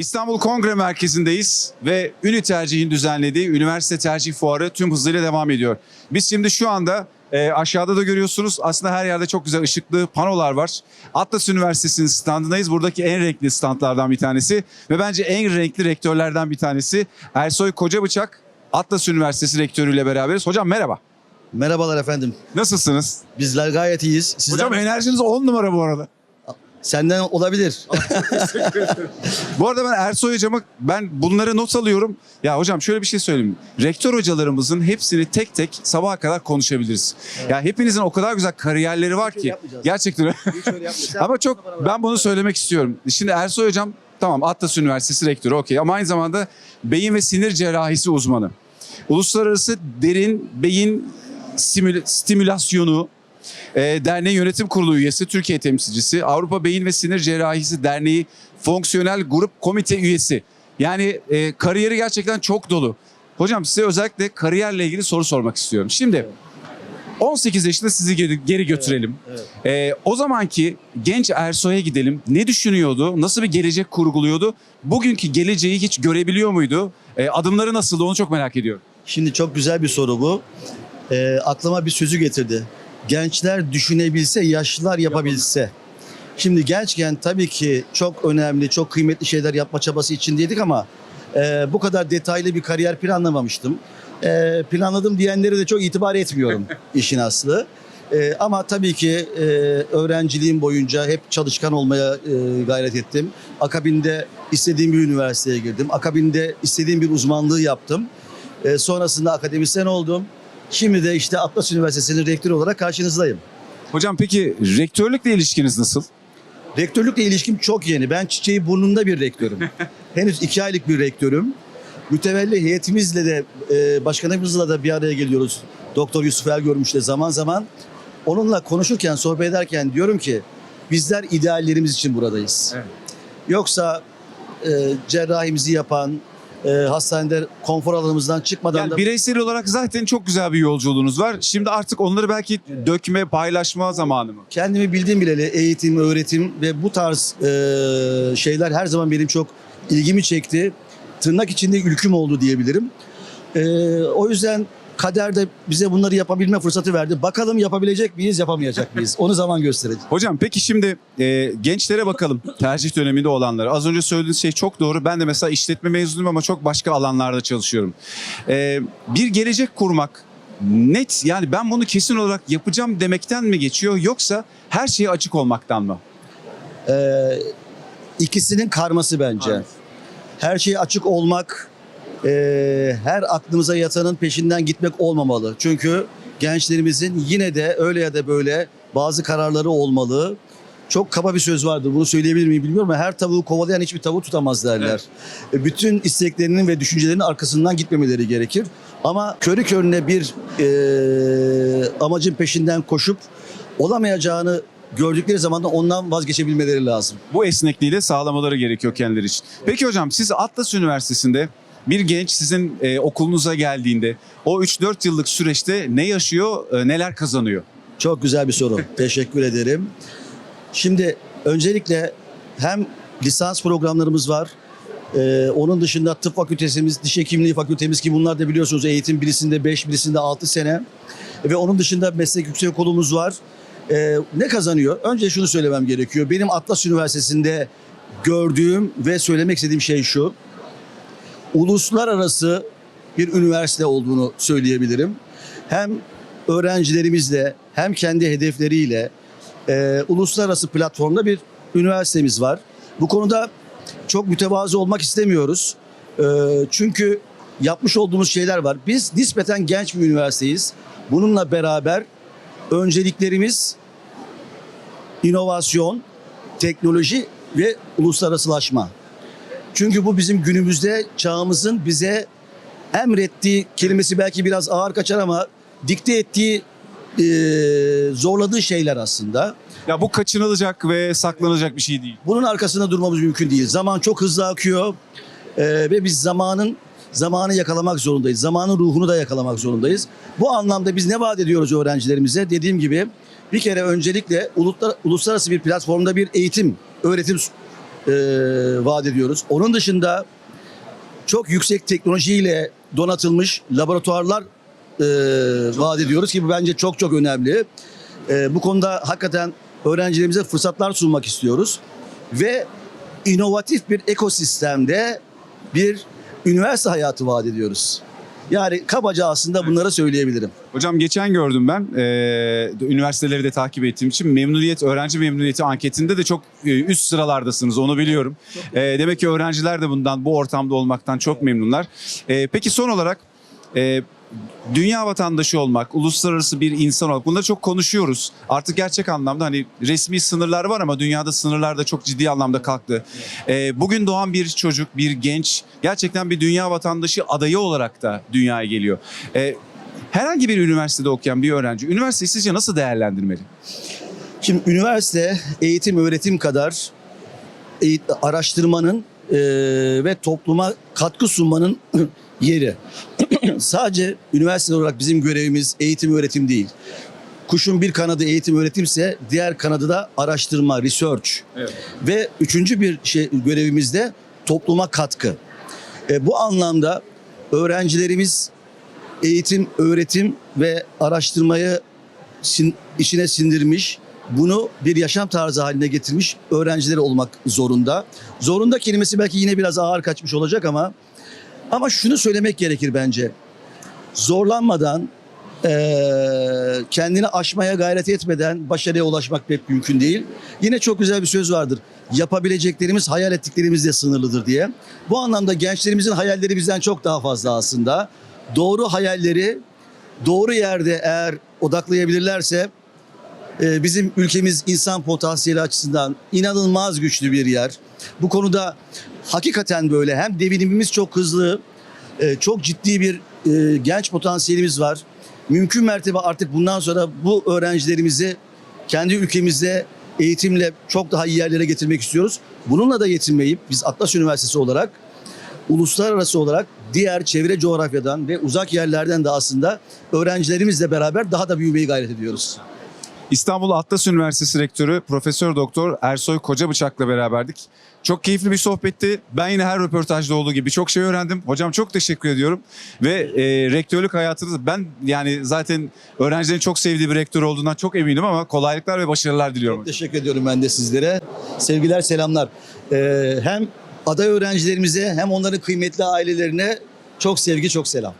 İstanbul Kongre Merkezi'ndeyiz ve Ünü Tercih'in düzenlediği Üniversite Tercih Fuarı tüm hızıyla devam ediyor. Biz şimdi şu anda e, aşağıda da görüyorsunuz aslında her yerde çok güzel ışıklı panolar var. Atlas Üniversitesi'nin standındayız. Buradaki en renkli standlardan bir tanesi ve bence en renkli rektörlerden bir tanesi Ersoy Kocabıçak Atlas Üniversitesi rektörüyle beraberiz. Hocam merhaba. Merhabalar efendim. Nasılsınız? Bizler gayet iyiyiz. Sizler Hocam enerjiniz 10 numara bu arada. Senden olabilir. Bu arada ben Ersoy hocama ben bunları not alıyorum. Ya hocam şöyle bir şey söyleyeyim. Rektör hocalarımızın hepsini tek tek sabaha kadar konuşabiliriz. Ya hepinizin o kadar güzel kariyerleri var Hiç ki. Gerçekten Ama çok ben bunu söylemek istiyorum. Şimdi Ersoy hocam tamam Atlas Üniversitesi rektörü okey ama aynı zamanda beyin ve sinir cerrahisi uzmanı. Uluslararası derin beyin stimülasyonu e, derneği yönetim kurulu üyesi, Türkiye temsilcisi, Avrupa Beyin ve Sinir Cerrahisi Derneği fonksiyonel grup komite üyesi. Yani e, kariyeri gerçekten çok dolu. Hocam size özellikle kariyerle ilgili soru sormak istiyorum. Şimdi 18 yaşında sizi geri, geri götürelim. evet. Ee, o zamanki genç Ersoy'a gidelim. Ne düşünüyordu? Nasıl bir gelecek kurguluyordu? Bugünkü geleceği hiç görebiliyor muydu? Ee, adımları nasıldı? Onu çok merak ediyorum. Şimdi çok güzel bir soru bu. Ee, aklıma bir sözü getirdi. Gençler düşünebilse, yaşlılar yapabilse. Şimdi gençken tabii ki çok önemli, çok kıymetli şeyler yapma çabası içindeydik ama e, bu kadar detaylı bir kariyer planlamamıştım. E, planladım diyenlere de çok itibar etmiyorum işin aslı. E, ama tabii ki e, öğrenciliğim boyunca hep çalışkan olmaya e, gayret ettim. Akabinde istediğim bir üniversiteye girdim. Akabinde istediğim bir uzmanlığı yaptım. E, sonrasında akademisyen oldum. Şimdi de işte Atlas Üniversitesi'nin rektörü olarak karşınızdayım. Hocam peki rektörlükle ilişkiniz nasıl? Rektörlükle ilişkim çok yeni. Ben çiçeği burnunda bir rektörüm. Henüz iki aylık bir rektörüm. Mütevelli heyetimizle de e, başkanımızla da bir araya geliyoruz. Doktor Yusuf Ergörmüş'le zaman zaman. Onunla konuşurken, sohbet ederken diyorum ki bizler ideallerimiz için buradayız. Evet. Yoksa e, cerrahimizi yapan, e, hastanede konfor alanımızdan çıkmadan Yani da bireysel olarak zaten çok güzel bir yolculuğunuz var. Şimdi artık onları belki dökme, paylaşma zamanı mı? kendimi bildiğim bileli eğitim, öğretim ve bu tarz e, şeyler her zaman benim çok ilgimi çekti. Tırnak içinde ülküm oldu diyebilirim. E, o yüzden kader de bize bunları yapabilme fırsatı verdi. Bakalım yapabilecek miyiz, yapamayacak mıyız? Onu zaman gösterecek. Hocam peki şimdi e, gençlere bakalım tercih döneminde olanlara. Az önce söylediğiniz şey çok doğru. Ben de mesela işletme mezunuyum ama çok başka alanlarda çalışıyorum. E, bir gelecek kurmak net yani ben bunu kesin olarak yapacağım demekten mi geçiyor yoksa her şeye açık olmaktan mı? E, ikisinin karması bence. Evet. Her şeye açık olmak, e, her aklımıza yatanın peşinden gitmek olmamalı. Çünkü gençlerimizin yine de öyle ya da böyle bazı kararları olmalı. Çok kaba bir söz vardır. Bunu söyleyebilir miyim bilmiyorum ama her tavuğu kovalayan hiçbir tavuğu tutamaz derler. E, Bütün isteklerinin ve düşüncelerinin arkasından gitmemeleri gerekir. Ama körü körüne bir e, amacın peşinden koşup olamayacağını gördükleri zaman da ondan vazgeçebilmeleri lazım. Bu esnekliği de sağlamaları gerekiyor kendileri için. Peki hocam siz Atlas Üniversitesi'nde bir genç sizin e, okulunuza geldiğinde o 3-4 yıllık süreçte ne yaşıyor, e, neler kazanıyor? Çok güzel bir soru. Teşekkür ederim. Şimdi öncelikle hem lisans programlarımız var. Ee, onun dışında tıp fakültesimiz, diş hekimliği fakültemiz ki bunlar da biliyorsunuz eğitim birisinde 5, birisinde 6 sene. Ve onun dışında meslek yüksek okulumuz var. Ee, ne kazanıyor? Önce şunu söylemem gerekiyor. Benim Atlas Üniversitesi'nde gördüğüm ve söylemek istediğim şey şu. Uluslararası bir üniversite olduğunu söyleyebilirim. Hem öğrencilerimizle hem kendi hedefleriyle e, uluslararası platformda bir üniversitemiz var. Bu konuda çok mütevazı olmak istemiyoruz. E, çünkü yapmış olduğumuz şeyler var. Biz nispeten genç bir üniversiteyiz. Bununla beraber önceliklerimiz inovasyon, teknoloji ve uluslararasılaşma. Çünkü bu bizim günümüzde çağımızın bize emrettiği kelimesi belki biraz ağır kaçar ama dikte ettiği e, zorladığı şeyler aslında. Ya bu kaçınılacak ve saklanacak bir şey değil. Bunun arkasında durmamız mümkün değil. Zaman çok hızlı akıyor e, ve biz zamanın zamanı yakalamak zorundayız. Zamanın ruhunu da yakalamak zorundayız. Bu anlamda biz ne vaat ediyoruz öğrencilerimize? Dediğim gibi bir kere öncelikle uluslar- uluslararası bir platformda bir eğitim, öğretim e, vaat ediyoruz. Onun dışında çok yüksek teknolojiyle donatılmış laboratuvarlar e, vaat ediyoruz ki bu bence çok çok önemli. E, bu konuda hakikaten öğrencilerimize fırsatlar sunmak istiyoruz ve inovatif bir ekosistemde bir üniversite hayatı vaat ediyoruz. Yani kabaca aslında bunları söyleyebilirim. Hocam geçen gördüm ben e, üniversiteleri de takip ettiğim için memnuniyet öğrenci memnuniyeti anketinde de çok e, üst sıralardasınız onu biliyorum. E, demek ki öğrenciler de bundan bu ortamda olmaktan çok memnunlar. E, peki son olarak e, dünya vatandaşı olmak, uluslararası bir insan olmak bunları çok konuşuyoruz. Artık gerçek anlamda hani resmi sınırlar var ama dünyada sınırlar da çok ciddi anlamda kalktı. E, bugün doğan bir çocuk, bir genç gerçekten bir dünya vatandaşı adayı olarak da dünyaya geliyor. E, herhangi bir üniversitede okuyan bir öğrenci üniversiteyi sizce nasıl değerlendirmeli? Şimdi üniversite eğitim öğretim kadar araştırmanın e, ve topluma katkı sunmanın yeri. Sadece üniversite olarak bizim görevimiz eğitim öğretim değil. Kuşun bir kanadı eğitim öğretimse diğer kanadı da araştırma, research. Evet. Ve üçüncü bir şey görevimiz de topluma katkı. E, bu anlamda öğrencilerimiz eğitim, öğretim ve araştırmayı sin- içine sindirmiş, bunu bir yaşam tarzı haline getirmiş öğrencileri olmak zorunda. Zorunda kelimesi belki yine biraz ağır kaçmış olacak ama ama şunu söylemek gerekir bence. Zorlanmadan, eee, kendini aşmaya gayret etmeden başarıya ulaşmak pek mümkün değil. Yine çok güzel bir söz vardır. Yapabileceklerimiz hayal ettiklerimizle sınırlıdır diye. Bu anlamda gençlerimizin hayalleri bizden çok daha fazla aslında. Doğru hayalleri doğru yerde eğer odaklayabilirlerse e, bizim ülkemiz insan potansiyeli açısından inanılmaz güçlü bir yer. Bu konuda hakikaten böyle hem devinimimiz çok hızlı, e, çok ciddi bir e, genç potansiyelimiz var. Mümkün mertebe artık bundan sonra bu öğrencilerimizi kendi ülkemizde eğitimle çok daha iyi yerlere getirmek istiyoruz. Bununla da yetinmeyip biz Atlas Üniversitesi olarak uluslararası olarak diğer çevre coğrafyadan ve uzak yerlerden de aslında öğrencilerimizle beraber daha da büyümeyi gayret ediyoruz. İstanbul Atlas Üniversitesi Rektörü Profesör Doktor Ersoy Kocabıçak'la beraberdik. Çok keyifli bir sohbetti. Ben yine her röportajda olduğu gibi çok şey öğrendim. Hocam çok teşekkür ediyorum. Ve e, rektörlük hayatınız ben yani zaten öğrencilerin çok sevdiği bir rektör olduğundan çok eminim ama kolaylıklar ve başarılar diliyorum. Çok teşekkür ediyorum ben de sizlere. Sevgiler, selamlar. Ee, hem aday öğrencilerimize hem onların kıymetli ailelerine çok sevgi, çok selam.